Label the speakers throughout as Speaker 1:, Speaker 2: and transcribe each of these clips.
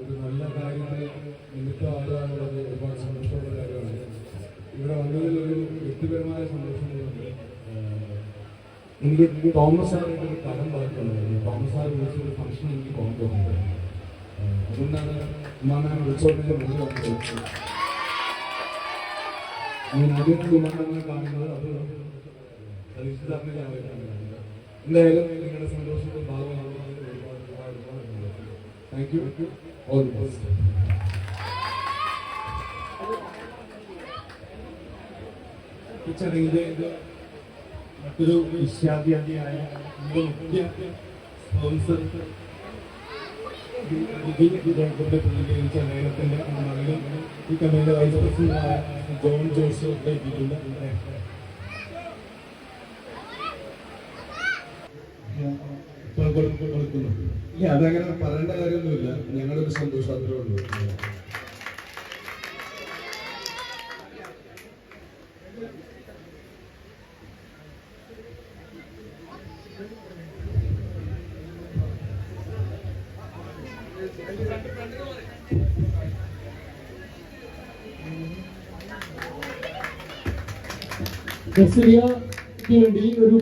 Speaker 1: ഒരു നല്ല കാര്യത്തിന് നിമിത്തമാകുക എന്നുള്ളത് ഒരുപാട് സന്തോഷമുള്ള കാര്യമാണ്. ഇവിടെ വന്നതിൽ ഒരു വ്യക്തിപരമായ സന്തോഷമുണ്ട് എനിക്ക് തോമസ് സാറിന്റെ ഒരു കടം ബാക്കിയുണ്ടായിരുന്നു തോമസ് സാർ വിളിച്ചൊരു ഫംഗ്ഷൻ എനിക്ക് പോകാൻ തോന്നുന്നത് അതുകൊണ്ടാണ് ഉമ്മാമാൻ വിളിച്ചോട്ടിന്റെ മുന്നിൽ വന്നത് ഞാൻ ആദ്യമായിട്ട് ഉമ്മാമാനെ കാണുന്നത് അത് കാണുന്നത് എന്തായാലും നിങ്ങളുടെ സന്തോഷത്തിന്റെ ഭാഗമാകുന്നത് ഒരുപാട് ഒരുപാട് thank you all the best
Speaker 2: ഈ ചടങ്ങിന്റെ മറ്റൊരു വിശ്വാദ്യാദിയായ നമ്മുടെ മുഖ്യ സ്പോൺസർ ഇതേക്കൂടെ പ്രതികരിച്ച നേരത്തിന്റെ മകനും ഈ കമ്പനിയുടെ വൈസ് പ്രസിഡന്റായ ജോൺ ജോസ് ഇവിടെ എത്തിയിട്ടുണ്ട് കൊടുക്കുന്നു
Speaker 1: ഇല്ല അതങ്ങനെ പറയേണ്ട കാര്യമൊന്നുമില്ല. ഞങ്ങളൊരു സന്തോഷം അത്രേ ഉള്ളൂ
Speaker 3: ജസ്റ്റിയക്ക് ഒരു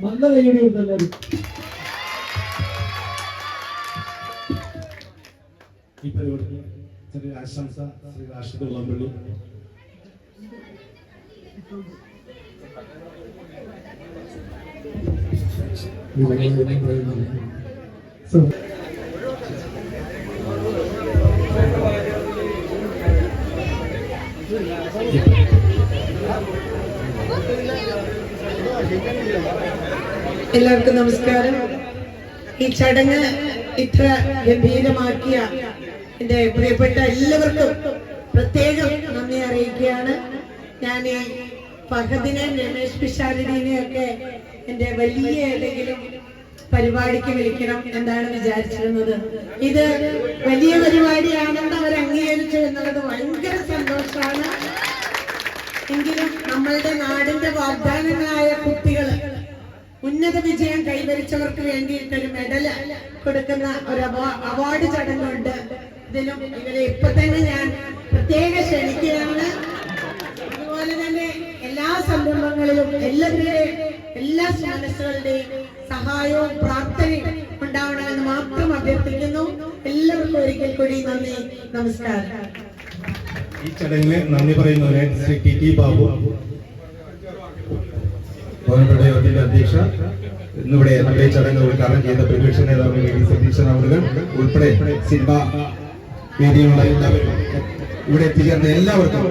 Speaker 3: നല്ല കൈയടി ഉണ്ട്
Speaker 2: ഈ പരിപാടിക്ക് ചെറിയ ആശംസ ശ്രീ രാഷ്ട്രീയ ഉള്ളമ്പള്ളി
Speaker 4: എല്ലാവർക്കും നമസ്കാരം. ഈ ചടങ്ങ് ഇത്ര ഗംഭീരമാക്കിയ എന്റെ പ്രിയപ്പെട്ട എല്ലാവർക്കും പ്രത്യേകം നന്ദി അറിയിക്കുകയാണ്. ഞാൻ ഈ ഫഹദിനെ രമേശ് പിഷാരടിനെ ഒക്കെ എന്റെ വലിയ ഏതെങ്കിലും പരിപാടിക്ക് വിളിക്കണം എന്നാണ് വിചാരിച്ചിരുന്നത്. ഇത് വലിയ പരിപാടിയാണെന്ന് അവർ അംഗീകരിച്ചു എന്നുള്ളത് ഭയങ്കര സന്തോഷമാണ്. എങ്കിലും നമ്മളുടെ നാടിന്റെ വാഗ്ദാനങ്ങളായ കുട്ടികൾ ഉന്നത വിജയം കൈവരിച്ചവർക്ക് വേണ്ടിയിട്ടൊരു മെഡൽ കൊടുക്കുന്ന ഒരു അവാർഡ് ചടങ്ങുണ്ട്. ഇതിലും ഇവരെ ഇപ്പൊ തന്നെ ഞാൻ പ്രത്യേക ക്ഷണിക്കുകയാണ്. അതുപോലെ തന്നെ എല്ലാ സംരംഭങ്ങളിലും എല്ലാവരുടെയും എല്ലാ മനസ്സുകളുടെയും സഹായവും പ്രാർത്ഥനയും ഉണ്ടാവണമെന്ന് മാത്രം അഭ്യർത്ഥിക്കുന്നു. എല്ലാവർക്കും ഒരിക്കൽ കൂടി നന്ദി നമസ്കാരം.
Speaker 2: ഈ ചടങ്ങിന് നന്ദി പറയുന്നവരെ ശ്രീ ടി ടി ബാബു.
Speaker 5: ബഹുമാനപ്പെട്ട അധ്യക്ഷ ഇന്നിവിടെ നമ്മുടെ ചടങ്ങ് ഉദ്ഘാടനം ചെയ്ത പ്രതിപക്ഷ നേതാവ് സതീശൻ അവറുകൾ ഉൾപ്പെടെ സിനിമ വേദിയിലുള്ള എല്ലാവരും ഇവിടെ എത്തിച്ചേർന്ന എല്ലാവർക്കും